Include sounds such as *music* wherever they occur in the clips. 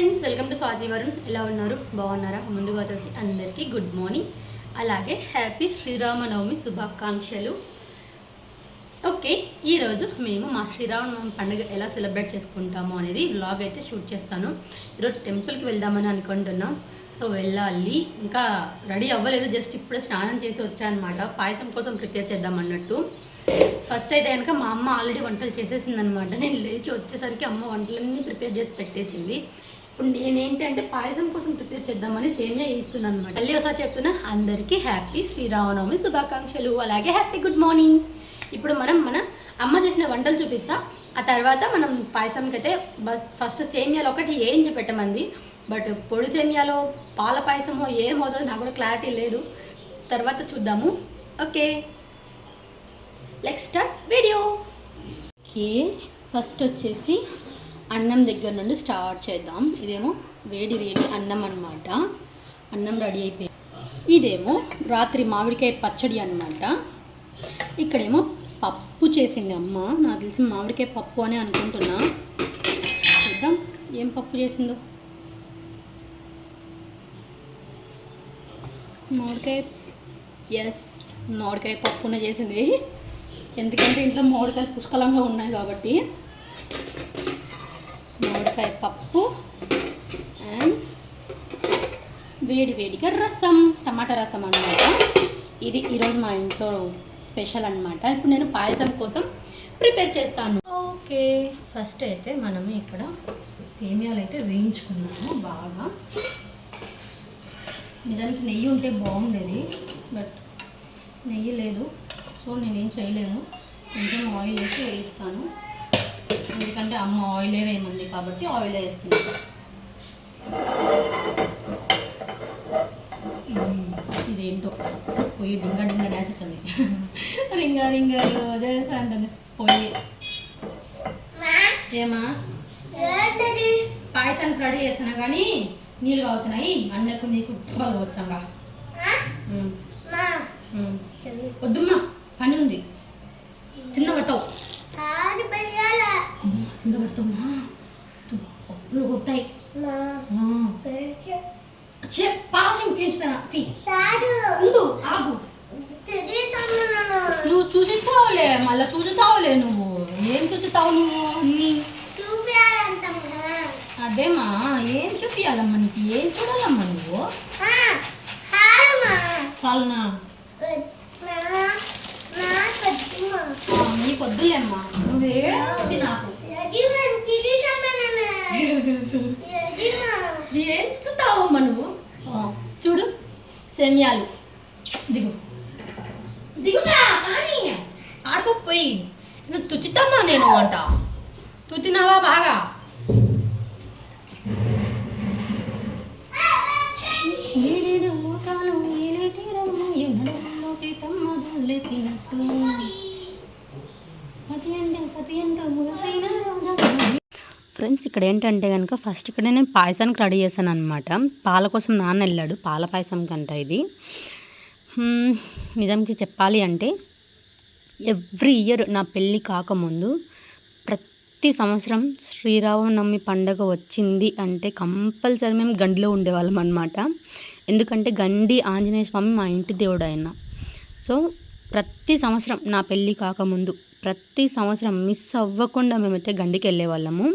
Friends welcome to Swathi Varun. ఎలా ఉన్నారు? బాగున్నారా? ముందుగా వచ్చేసి అందరికీ గుడ్ మార్నింగ్. అలాగే హ్యాపీ శ్రీరామనవమి శుభాకాంక్షలు. ఓకే ఈరోజు మేము మా శ్రీరామనవమి పండుగ ఎలా సెలబ్రేట్ చేసుకుంటాము అనేది వ్లాగ్ అయితే షూట్ చేస్తాను. ఈరోజు టెంపుల్కి వెళ్దామని అనుకుంటున్నాం. సో వెళ్ళాలి. ఇంకా రెడీ అవ్వలేదు. జస్ట్ ఇప్పుడే స్నానం చేసి వచ్చానమాట. పాయసం కోసం ప్రిపేర్ చేద్దాం అన్నట్టు. ఫస్ట్ అయితే కనుక మా అమ్మ ఆల్రెడీ వంటలు చేసేసింది అనమాట నేను లేచి వచ్చేసరికి అమ్మ వంటలన్నీ ప్రిపేర్ చేసి పెట్టేసింది. ఇప్పుడు నేనేంటంటే పాయసం కోసం ప్రిపేర్ చేద్దామని సేమియా వేయిస్తున్నాను అనమాట మళ్ళీ ఒకసారి చెప్తున్నా అందరికీ హ్యాపీ శ్రీరామనవమి శుభాకాంక్షలు అలాగే హ్యాపీ గుడ్ మార్నింగ్. ఇప్పుడు మనం మన అమ్మ చేసిన వంటలు చూపిస్తా. ఆ తర్వాత మనం పాయసంకి అయితే బస్ ఫస్ట్ సేమియాలో ఒకటి వేయించి పెట్టమంది. బట్ పొడి సేమియాలో పాల పాయసమో ఏమవుతుందో నాకు కూడా క్లారిటీ లేదు. తర్వాత చూద్దాము. Okay. Let's start video okay first వచ్చేసి అన్నం దగ్గర నుండి స్టార్ట్ చేద్దాం. ఇదేమో వేడి వేడి అన్నం అనమాట అన్నం రెడీ అయిపోయింది. ఇదేమో రాత్రి మామిడికాయ పచ్చడి అన్నమాట. ఇక్కడేమో పప్పు చేసింది అమ్మ. నాకు తెలిసి మామిడికాయ పప్పు అని అనుకుంటున్నా. చూద్దాం ఏం పప్పు చేసిందో. మామిడికాయ ఎస్ మామిడికాయ పప్పునే చేసింది. ఎందుకంటే ఇంట్లో మామిడికాయలు పుష్కలంగా ఉన్నాయి కాబట్టి. మామిడికాయ పప్పు అండ్ వేడి వేడిగా రసం టమాటా రసం అన్నమాట. ఇది ఈరోజు మా ఇంట్లో స్పెషల్ అన్నమాట. ఇప్పుడు నేను పాయసం కోసం ప్రిపేర్ చేస్తాను. ఓకే. ఫస్ట్ అయితే మనం ఇక్కడ సేమియాలు అయితే వేయించుకున్నాము బాగా. నిజానికి నెయ్యి ఉంటే బాగుండేది బట్ నెయ్యి లేదు. సో నేనేం చేయలేను. కొంచెం ఆయిల్ వేసి వేయిస్తాను. అమ్మ ఆయిలే వేయమంది కాబట్టి ఆయిల్ వేస్తున్నాను మ్మ్. ఇదేంటో? పొయ్యి డింగా డింగా డ్యాన్స్ వచ్చింది. *laughs* రింగా రింగాలు చేస్తా అంటుంది. పొయ్యి ఏమా? పాయసానికి రెడీ చేస్తున్నా కానీ నీళ్ళు కావుతున్నాయి. అన్నకు నీకు వాళ్ళు వచ్చాగా వద్దుమ్మా పని ఉంది. కింద పడతావు. కింద పడతామ్మా పప్పులు కొడతాయి పాశం పెంచుతా ఉండు ఆగు నువ్వు చూసిస్తావులే మళ్ళీ చూసుతావులే నువ్వు ఏం చూచుతావు నువ్వు అన్ని అదేమా ఏం చూపియాలమ్మా నీకు ఏం చూడాలమ్మా నువ్వు చాలనా నీ పొద్దులేమ్మా నువ్వే నాకు ఏం చూస్తావమ్మా నువ్వు చూడు సెమియాలు. దిగు దిగుతా కానీ ఆడుకోపోయి నువ్వు తుచితమ్మా నేను అంట. తుచినావా బాగా? ఏడేడు లోకాలు ఏలేటి ఫ్రెండ్స్ ఇక్కడ ఏంటంటే కనుక ఫస్ట్ ఇక్కడ నేను పాయసానికి రెడీ చేశాను అనమాట పాల కోసం నాన్న వెళ్ళాడు. పాల పాయసం కంట ఇది. నిజంకి నిజానికి చెప్పాలి అంటే ఎవ్రీ ఇయర్ నా పెళ్ళి కాకముందు ప్రతి సంవత్సరం శ్రీరామనవమి పండగ వచ్చింది అంటే కంపల్సరీ మేము గండిలో ఉండేవాళ్ళం అనమాట ఎందుకంటే గండి ఆంజనేయ స్వామి మా ఇంటి దేవుడు ఆయన సో ప్రతి సంవత్సరం నా పెళ్ళి కాకముందు ప్రతి సంవత్సరం మిస్ అవ్వకుండా మేమైతే గండికి వెళ్ళేవాళ్ళము.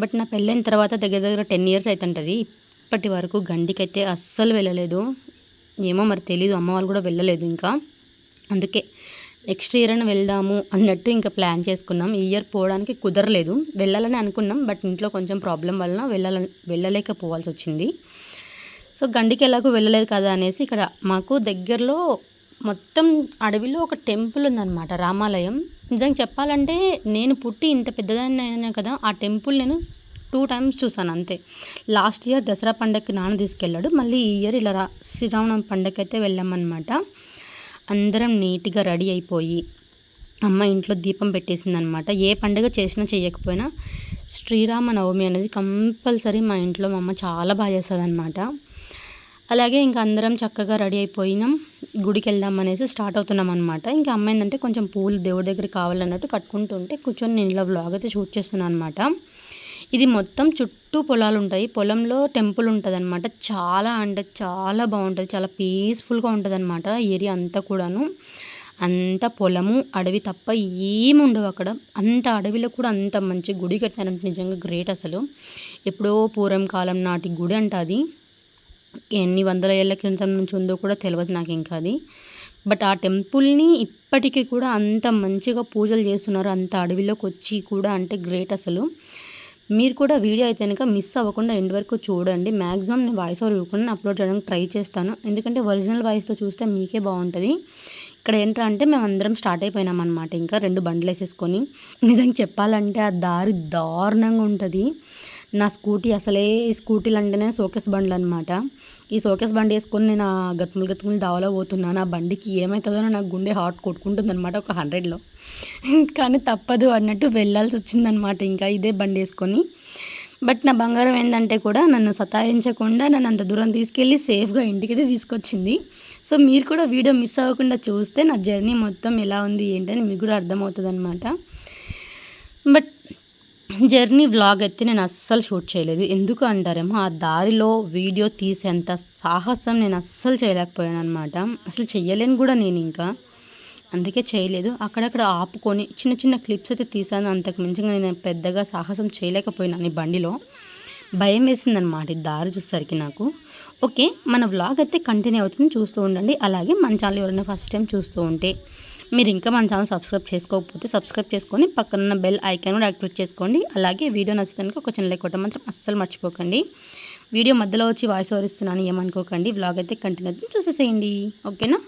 బట్ నా పెళ్ళైన తర్వాత దగ్గర దగ్గర టెన్ ఇయర్స్ అవుతుంటుంది ఇప్పటి వరకు గండికైతే అయితే అస్సలు వెళ్ళలేదు. ఏమో మరి తెలీదు అమ్మ వాళ్ళు కూడా వెళ్ళలేదు ఇంకా. అందుకే నెక్స్ట్ ఇయర్ అని వెళ్దాము అన్నట్టు ఇంకా ప్లాన్ చేసుకున్నాం. ఈ ఇయర్ పోవడానికి కుదరలేదు. వెళ్ళాలని అనుకున్నాం బట్ ఇంట్లో కొంచెం ప్రాబ్లం వలన వెళ్ళాల వెళ్ళలేకపోవాల్సి వచ్చింది. సో గండికి ఎలాగో వెళ్ళలేదు కదా అనేసి ఇక్కడ మాకు దగ్గరలో మొత్తం అడవిలో ఒక టెంపుల్ ఉందన్నమాట రామాలయం. నిజంగా చెప్పాలంటే నేను పుట్టి ఇంత పెద్దదాన్ని అయినా కదా ఆ టెంపుల్ నేను టూ టైమ్స్ చూసాను అంతే. లాస్ట్ ఇయర్ దసరా పండగకి నాన్న తీసుకెళ్ళాడు. మళ్ళీ ఈ ఇయర్ ఇలా రా శ్రీరామనవమి పండగకి అయితే వెళ్ళామన్నమాట. అందరం నీట్గా రెడీ అయిపోయి అమ్మ ఇంట్లో దీపం పెట్టేసిందనమాట ఏ పండుగ చేసినా చేయకపోయినా శ్రీరామ నవమి అనేది కంపల్సరీ మా ఇంట్లో మా అమ్మ చాలా బాగా చేస్తుంది అనమాట అలాగే ఇంకా అందరం చక్కగా రెడీ అయిపోయినాం. గుడికి వెళ్దాం అనేసి స్టార్ట్ అవుతున్నాం అనమాట ఇంకా అమ్మ ఏంటంటే కొంచెం పూలు దేవుడి దగ్గర కావాలన్నట్టు కట్టుకుంటుంటే కూర్చొని నేను ఇలా బ్లాగ్ అయితే షూట్ చేస్తున్నాను అనమాట ఇది మొత్తం చుట్టూ పొలాలు ఉంటాయి పొలంలో టెంపుల్ ఉంటుంది అనమాట చాలా అంటే చాలా బాగుంటుంది. చాలా పీస్ఫుల్గా ఉంటుంది అనమాట ఏరియా అంతా కూడాను. అంత పొలము అడవి తప్ప ఏమి ఉండవు అక్కడ. అంత అడవిలో కూడా అంత మంచి గుడి కట్టినారంటే నిజంగా గ్రేట్ అసలు. ఎప్పుడో పూర్వం కాలం నాటి గుడి అంట అది. ఎన్ని వందల ఏళ్ళ క్రితం నుంచి ఉందో కూడా తెలియదు నాకు ఇంకా అది. బట్ ఆ టెంపుల్ని ఇప్పటికీ కూడా అంత మంచిగా పూజలు చేస్తున్నారు అంత అడవిలోకి వచ్చి కూడా అంటే గ్రేట్ అసలు. మీరు కూడా వీడియో అయితే కనుక మిస్ అవ్వకుండా ఎండ్ వరకు చూడండి. మ్యాక్సిమం నేను వాయిస్ ఓవర్ ఇవ్వకుండా అప్లోడ్ చేయడానికి ట్రై చేస్తాను. ఎందుకంటే ఒరిజినల్ వాయిస్తో చూస్తే మీకే బాగుంటుంది. ఇక్కడ ఏంటంటే మేము అందరం స్టార్ట్ అయిపోయినాం అనమాట ఇంకా రెండు బండ్లు వేసేసుకొని నిజంగా చెప్పాలంటే ఆ దారి దారుణంగా ఉంటుంది. నా స్కూటీ అసలే ఈ స్కూటీలు అంటేనే సోకేస్ బండ్లు అనమాట ఈ సోకేస్ బండి వేసుకొని నేను ఆ గతుములు గతుములు దావలో పోతున్నాను ఆ బండికి ఏమవుతుందో నాకు గుండె హార్ట్ కొట్టుకుంటుంది అనమాట ఒక హండ్రెడ్లో. కానీ తప్పదు అన్నట్టు వెళ్ళాల్సి వచ్చిందనమాట ఇంకా ఇదే బండి వేసుకొని. బట్ నా బంగారం ఏంటంటే కూడా నన్ను సతాయించకుండా నన్ను అంత దూరం తీసుకెళ్ళి సేఫ్గా ఇంటికైతే తీసుకొచ్చింది. సో మీరు కూడా వీడియో మిస్ అవ్వకుండా చూస్తే నా జర్నీ మొత్తం ఎలా ఉంది ఏంటని మీకు కూడా అర్థమవుతుంది అనమాట బట్ జర్నీ వ్లాగ్ అయితే నేను అస్సలు షూట్ చేయలేదు. ఎందుకు అంటారేమో ఆ దారిలో వీడియో తీసేంత సాహసం నేను అస్సలు చేయలేకపోయాను అనమాట అసలు చెయ్యలేను కూడా నేను ఇంకా. అందుకే చేయలేదు. అక్కడక్కడ ఆపుకొని చిన్న చిన్న క్లిప్స్ అయితే తీసాను. అంతకు మించిగా నేను పెద్దగా సాహసం చేయలేకపోయినాను ఈ బండిలో. భయం వేసిందనమాట ఈ దారి చూసేసరికి నాకు. ఓకే మన వ్లాగ్ అయితే కంటిన్యూ అవుతుంది. చూస్తూ ఉండండి. అలాగే మన ఛానల్ ఎవరైనా ఫస్ట్ టైం చూస్తూ ఉంటే మీరు ఇంకా మన ఛానల్ సబ్స్క్రైబ్ చేసుకోకపోతే సబ్స్క్రైబ్ చేసుకొని పక్కన బెల్ ఐకాన్ కూడా యాక్టివేట్ చేసుకోండి. అలాగే వీడియో నచ్చితే ఒక చిన్న లైక్ కొట్టడం మాత్రం అస్సలు మర్చిపోకండి. వీడియో మధ్యలో వచ్చి వాయిస్ ఓవర్ ఇస్తున్నాను ఏమనుకోకండి. వ్లాగ్ అయితే కంటిన్యూ అయితే చూసేసేయండి. ఓకేనా?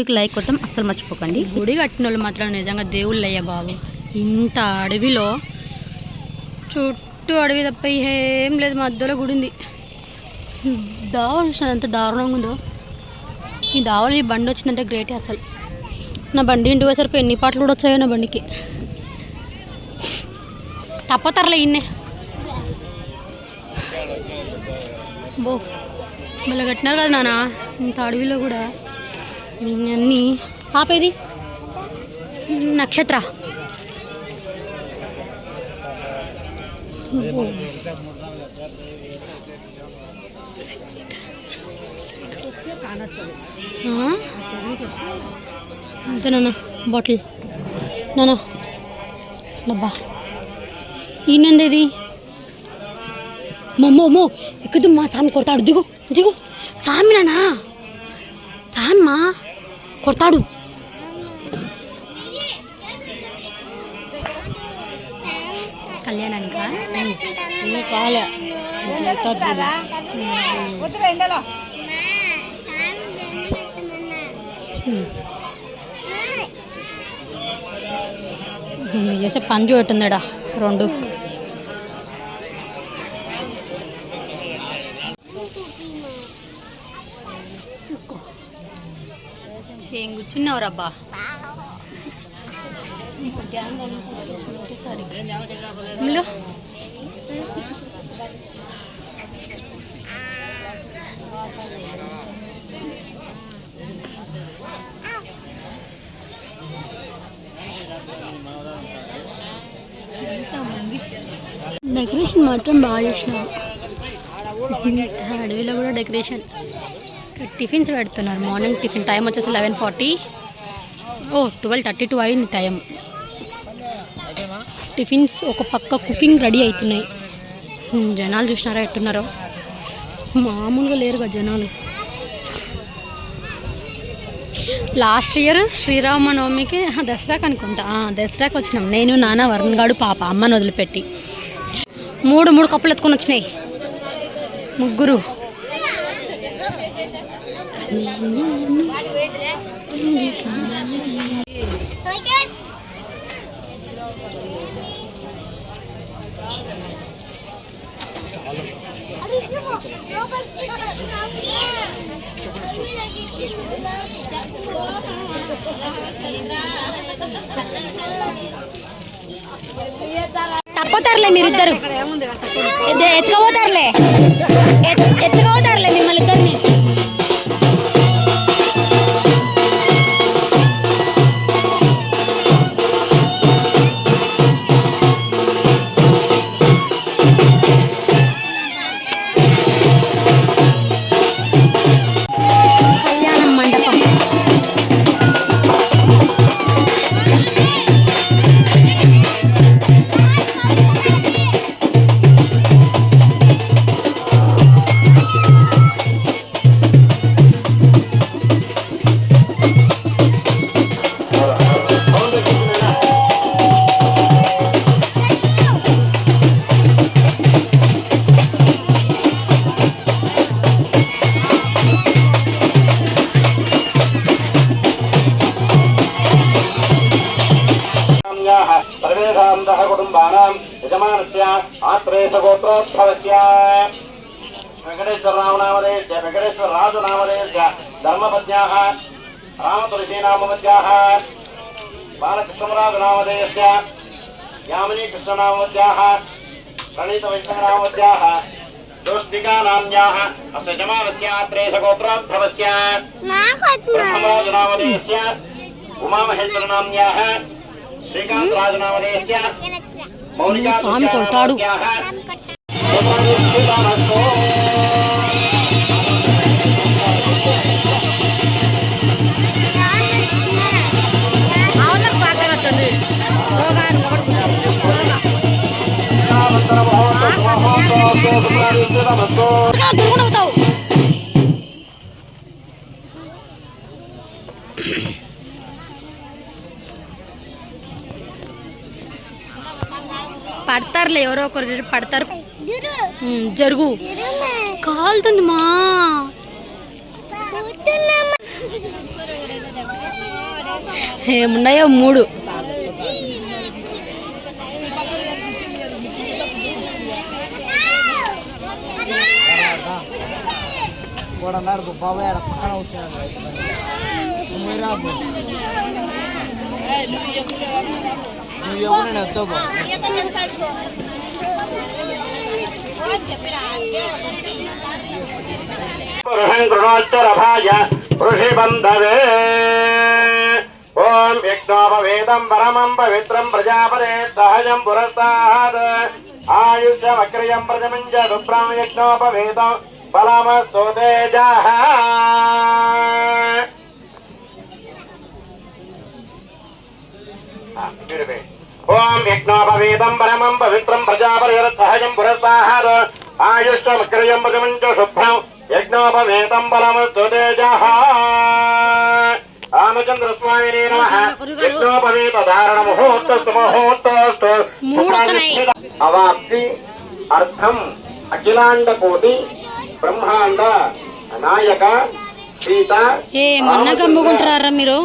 మీకు లైక్ కొట్టడం అస్సలు మర్చిపోకండి. గుడి కట్టిన వాళ్ళు మాత్రం నిజంగా దేవుళ్ళు అయ్యా బాబు. ఇంత అడవిలో చుట్టూ అడవి తప్ప ఏం లేదు. మధ్యలో గుడి ఉంది. దావలు చూసిన ఎంత దారుణంగా ఉందో. ఈ దావలు ఈ బండి వచ్చిందంటే గ్రేటే అసలు. నా బండి ఇంటికి వచ్చేసరికి ఎన్ని పాటలు కూడా వచ్చాయో నా బండికి. తప్పతరలే ఇన్నే. బో మళ్ళీ కట్టినారు కదా నాన్న ఇంత అడవిలో కూడా. అన్నీ. పాపేది నక్షత్ర. ఓ. అంతే నాన్న బాటిల్. నాన్న డబ్బా. ఈయనంది ఇది మమ్మో మో ఎక్కుదు మా సామి కొడతాడు. దిగు దిగు. సామి నాన్న సామ్మా కొడతాడు. కళ్యాణానికా? కాలే చేసే పంజు పెట్టుందడా రెండు. చూసుకో. ఏం కూర్చున్నావు రబ్బా ఇందులో? డెకరేషన్ మాత్రం బాగా చేసినాం. అడవిలో కూడా డెకరేషన్. టిఫిన్స్ పెడుతున్నారు. మార్నింగ్ టిఫిన్ టైం వచ్చేసి eleven forty. Oh twelve thirty two అయింది టైం. టిఫిన్స్ ఒక పక్క కుకింగ్ రెడీ అవుతున్నాయి. జనాలు చూసినారా ఎట్టున్నారో? మామూలుగా లేరుగా జనాలు. లాస్ట్ ఇయర్ శ్రీరామనవమికి ఆహా, దసరాకి అనుకుంటా. దసరాకు దసరాకి వచ్చినాం. నేను నాన్న వరుణ్ గాడు పాప అమ్మని వదిలిపెట్టి. మూడు మూడు కప్పులు ఎత్తుకొని వచ్చినాయి. ముగ్గురు. తప్పతారులే మీరిద్దరు. ఎత్తుకపోతారులే. ఎత్తుకపోతారులే మిమ్మల్ని ఇద్దరిని. ಭವಸ್ಯ ವೆಂಕಟೇಶ್ವರರಾಮ ನಾಮಧೇಯ ವೆಂಕಟೇಶ್ವರ ರಾಜು ನಾಮಧೇಯ ಧರ್ಮಪತ್ಯಾ ರಾಮತುಳಸಿ ನಾಮಪತ್ಯಾ ಬಾಲಕೃಷ್ಣರಾಜು ನಾಮಧೇಯಸ್ಯ ಯಾಮಿನಿ ಕೃಷ್ಣ ನಾಮಪತ್ಯಾ ಪ್ರಣೀತ ವೈಷ್ಣವ ನಾಮಪತ್ಯಾ दोष्टिका नाम्याः अस्य जमानस्य त्रेशगोत्राद्भवस्य प्रथमोजनावदेयस्य उमामहेन्द्रनाम्न्याः श्रीकान्तराजनामधेयस्य मौलिकाः పడతారులే ఎవరో ఒకరు పడతారు. జరుగు. కాలుతుంది మా ఏమున్నాయో మూడు. వాడన్నాడు బాబాయ్ ఆడ పక్కన నువ్వు ఎవరైనా వచ్చావు బా ఋషిబంధవే ఓం యజ్ఞోపవేదం పరమం పవిత్రం ప్రజాపరే సహజం పురస్తాద్ ఆయుష్యమక్రియం ప్రజమంజ దుప్రం యజ్ఞోపవేదం బలమస్సు తేజః ఓం యజ్ఞోపవేదం పరమం పవిత్రం ప్రజాపరిసహజం పురస్తాద్ ఆయుష్యమక్రియం ప్రజమంచ శుభ్రం. యజ్ఞోపవేదం బలమస్సు తేజః రామచంద్ర స్వామిని నమ. యజ్ఞోపవేత ధారణ ముహూర్తస్తు. అవాప్తి అర్థం అఖిలాండ కోటి బ్రహ్మాండ నాయక సీత ఏ మొన్న కమ్ముకుంటారా మీరు?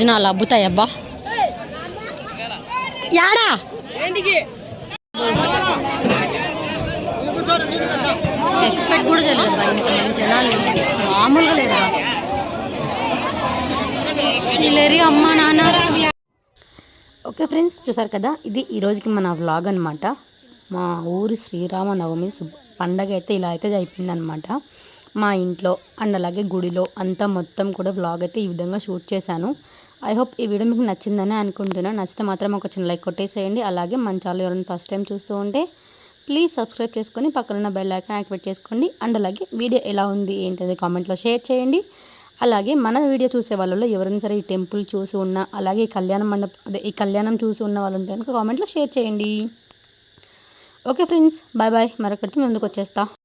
భోజనాలు అబ్బుతాయి అబ్బా యాడా ఎక్స్పెక్ట్ కూడా చేయలేదు బా ఇంతమంది జనాలు మామూలుగా లేదా? వీళ్ళేరి అమ్మ నాన్న ఓకే ఫ్రెండ్స్ చూసారు కదా? ఇది ఈ రోజుకి మన వ్లాగ్ అనమాట మా ఊరి శ్రీరామనవమి శుభ పండగ అయితే ఇలా అయితే అయిపోయింది అనమాట మా ఇంట్లో అండ్ అలాగే గుడిలో అంతా మొత్తం కూడా వ్లాగ్ అయితే ఈ విధంగా షూట్ చేశాను. ఐ హోప్ ఈ వీడియో మీకు నచ్చిందని అనుకుంటున్నాను. నచ్చితే మాత్రం ఒక చిన్న లైక్ కొట్టేసేయండి. అలాగే మన ఛానల్ ఎవరైనా ఫస్ట్ టైం చూస్తూ ఉంటే ప్లీజ్ సబ్స్క్రైబ్ చేసుకొని పక్కన బెల్ ఐకాన్ యాక్టివేట్ చేసుకోండి. అండ్ అలాగే వీడియో ఎలా ఉంది ఏంటది కామెంట్లో షేర్ చేయండి. అలాగే మన వీడియో చూసే వాళ్ళలో ఎవరైనా సరే ఈ టెంపుల్ చూసి ఉన్న అలాగే ఈ కళ్యాణ మండపం అదే ఈ కళ్యాణం చూసి ఉన్న వాళ్ళు ఉంటే కనుక కామెంట్లో షేర్ చేయండి. ఓకే ఫ్రెండ్స్ బాయ్ బాయ్ మరొకటి ముందుకు వచ్చేస్తా.